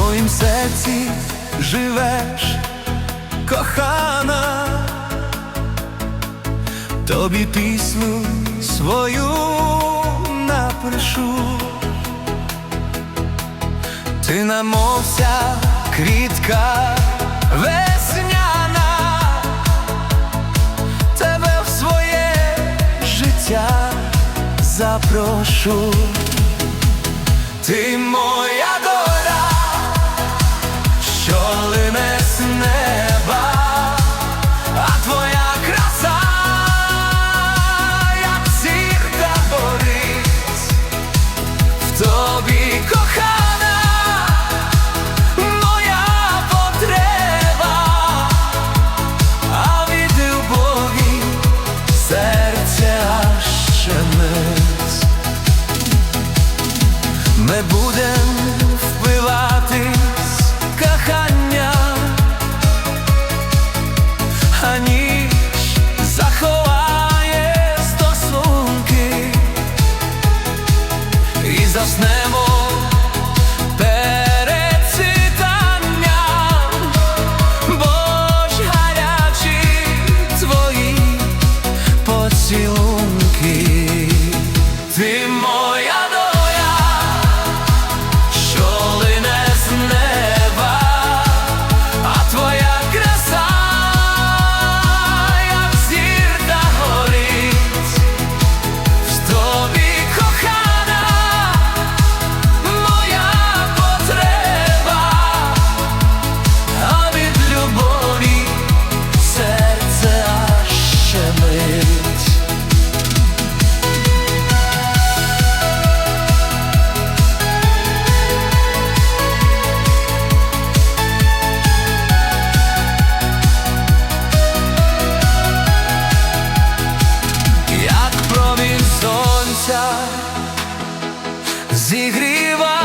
моїм серці живеш, кохана, тобі пісню свою напишу. Ти намовся квітка весняна, тебе в своє життя запрошу. Ти моя Ми будем впиватись кохання, а ніч заховає стосунки. І заснемо як промінь сонця зігріва